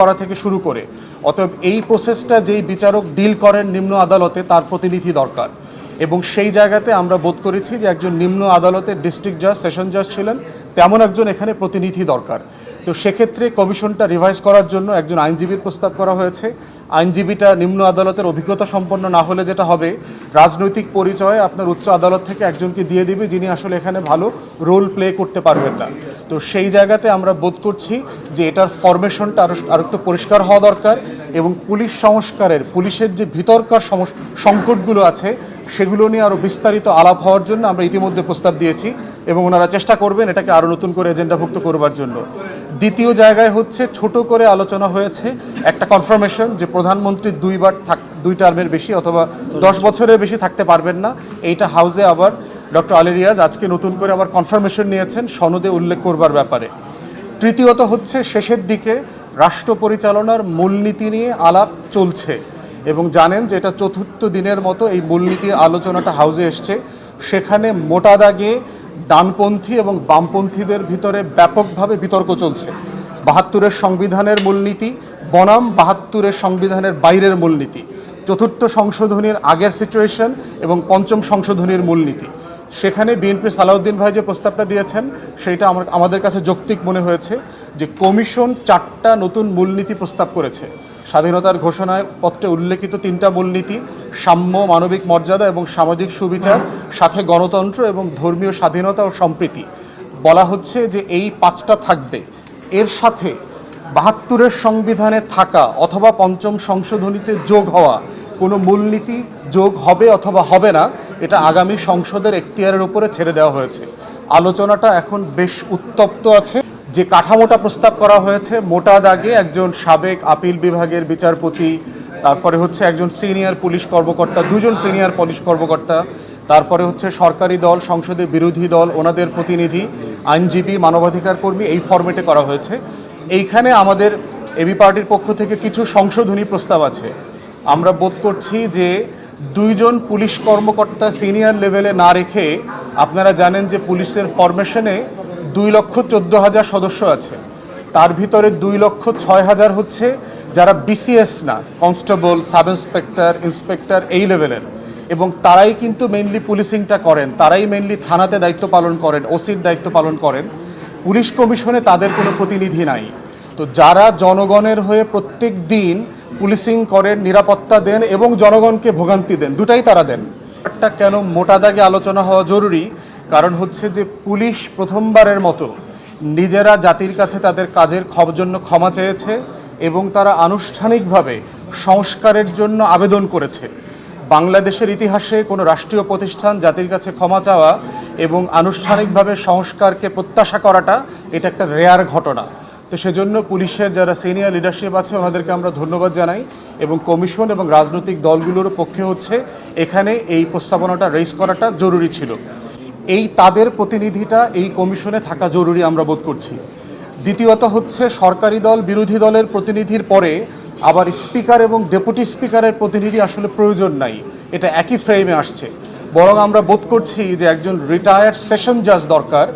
করা থেকে শুরু করে। অতএব এই প্রসেসটা যেই বিচারক ডিল করেন নিম্ন আদালতে, তার প্রতিনিধি দরকার। এবং সেই জায়গাতে আমরা বোধ করেছি যে একজন নিম্ন আদালতের ডিস্ট্রিক্ট জাজ সেশন জাজ ছিলেন, তেমন একজন এখানে প্রতিনিধি দরকার। তো সেক্ষেত্রে কমিশনটা রিভাইজ করার জন্য একজন আইনজীবীর প্রস্তাব করা হয়েছে। আইনজীবীটা নিম্ন আদালতের অভিজ্ঞতা সম্পন্ন না হলে যেটা হবে, রাজনৈতিক পরিচয়ে আপনার উচ্চ আদালত থেকে একজনকে দিয়ে দিবে যিনি আসলে এখানে ভালো রোল প্লে করতে পারবেন না। তো সেই জায়গাতে আমরা বোধ করছি যে এটার ফরমেশনটা আরও আরও একটু পরিষ্কার হওয়া দরকার এবং পুলিশ সংস্কারের, পুলিশের যে ভিতরকার সংকটগুলো আছে, সেগুলো নিয়ে আরও বিস্তারিত আলাপ হওয়ার জন্য আমরা ইতিমধ্যে প্রস্তাব দিয়েছি এবং ওনারা চেষ্টা করবেন এটাকে আরও নতুন করে এজেন্ডাভুক্ত করবার জন্য। দ্বিতীয় জায়গায় হচ্ছে ছোট করে আলোচনা হয়েছে একটা কনফার্মেশন যে প্রধানমন্ত্রী দুইবার থাক দুই টার্মের বেশি অথবা দশ বছরের বেশি থাকতে পারবেন না। এইটা হাউসে আবার ডক্টর আলী রিয়াজ আজকে নতুন করে আবার কনফার্মেশন নিয়েছেন, সনদে উল্লেখ করবার ব্যাপারে। তৃতীয়ত হচ্ছে, শেষের দিকে রাষ্ট্র পরিচালনার মূলনীতি নিয়ে আলাপ চলছে এবং জানেন যে এটা চতুর্থ দিনের মতো এই মূলনীতি আলোচনাটা হাউজে এসছে। সেখানে মোটা দাগে ডানপন্থী এবং বামপন্থীদের ভিতরে ব্যাপকভাবে বিতর্ক চলছে। বাহাত্তরের সংবিধানের মূলনীতি, বনাম বাহাত্তরের সংবিধানের বাইরের মূলনীতি, চতুর্থ সংশোধনীর আগের সিচুয়েশন এবং পঞ্চম সংশোধনীর মূলনীতি। সেখানে বিএনপি সালাউদ্দিন ভাই যে প্রস্তাবটা দিয়েছেন সেটা আমাদের কাছে যৌক্তিক মনে হয়েছে যে কমিশন চারটা নতুন মূলনীতি প্রস্তাব করেছে। স্বাধীনতার ঘোষণায় পত্রে উল্লেখিত তিনটা মূলনীতি, সাম্য, মানবিক মর্যাদা এবং সামাজিক সুবিচার, সাথে গণতন্ত্র এবং ধর্মীয় স্বাধীনতা ও সম্প্রীতি। বলা হচ্ছে যে এই পাঁচটা থাকবে। এর সাথে বাহাত্তরের সংবিধানে থাকা অথবা পঞ্চম সংশোধনীতে যোগ হওয়া কোনো মূলনীতি যোগ হবে অথবা হবে না এটা আগামী সংসদের এখতিয়ারের উপরে ছেড়ে দেওয়া হয়েছে। আলোচনাটা এখন বেশ উত্তপ্ত আছে। যে কাঠামোটা প্রস্তাব করা হয়েছে, মোটা দাগে একজন সাবেক আপিল বিভাগের বিচারপতি, তারপরে হচ্ছে একজন সিনিয়র পুলিশ কর্মকর্তা, দুজন সিনিয়র পুলিশ কর্মকর্তা, তারপরে হচ্ছে সরকারি দল, সংসদে বিরোধী দল, ওনাদের প্রতিনিধি, আইনজীবী, মানবাধিকার কর্মী এই ফরম্যাটে করা হয়েছে। এইখানে আমাদের এবি পার্টির পক্ষ থেকে কিছু সংশোধনী প্রস্তাব আছে। আমরা বোধ করছি যে দুইজন পুলিশ কর্মকর্তা সিনিয়র লেভেলে না রেখে আপনারা জানেন যে পুলিশের ফরমেশনে দুই লক্ষ চোদ্দ হাজার সদস্য আছে। তার ভিতরে দুই লক্ষ ছয় হাজার হচ্ছে যারা বিসিএস না, কনস্টেবল, সাব ইন্সপেক্টর ইন্সপেক্টর এই লেভেলের। এবং তারাই কিন্তু মেনলি পুলিশিংটা করেন, তারাই মেনলি থানাতে দায়িত্ব পালন করেন ওসির দায়িত্ব পালন করেন। পুলিশ কমিশনে তাদের কোনো প্রতিনিধি নাই। তো যারা জনগণের হয়ে প্রত্যেক দিন পুলিশিং করেন, নিরাপত্তা দেন এবং জনগণকে ভোগান্তি দেন। দুটাই তারা দেন। একটা কেন মোটা দাগে আলোচনা হওয়া জরুরি, কারণ হচ্ছে যে পুলিশ প্রথমবারের মতো নিজেরা জাতির কাছে তাদের কাজের জন্য ক্ষমা চেয়েছে এবং তারা আনুষ্ঠানিকভাবে সংস্কারের জন্য আবেদন করেছে। বাংলাদেশের ইতিহাসে কোনো রাষ্ট্রীয় প্রতিষ্ঠান জাতির কাছে ক্ষমা চাওয়া এবং আনুষ্ঠানিকভাবে সংস্কারকে প্রত্যাশা করাটা, এটা একটা রেয়ার ঘটনা। তো সেজন্য পুলিশের যারা সিনিয়র লিডারশিপ আছে, ওনাদেরকে আমরা ধন্যবাদ জানাই এবং কমিশন এবং রাজনৈতিক দলগুলোর পক্ষে হচ্ছে এখানে এই প্রস্তাবনাটা রেজ করাটা জরুরি ছিল। এই তাদের প্রতিনিধিটা এই কমিশনে থাকা জরুরি আমরা বোধ করছি। দ্বিতীয়ত হচ্ছে সরকারি দল, বিরোধী দলের প্রতিনিধির পরে আবার স্পিকার এবং ডেপুটি স্পিকারের প্রতিনিধি আসলে প্রয়োজন নাই। এটা একই ফ্রেমে আসছে। বরং আমরা বোধ করছি যে একজন রিটায়ার্ড সেশন জাজ দরকার।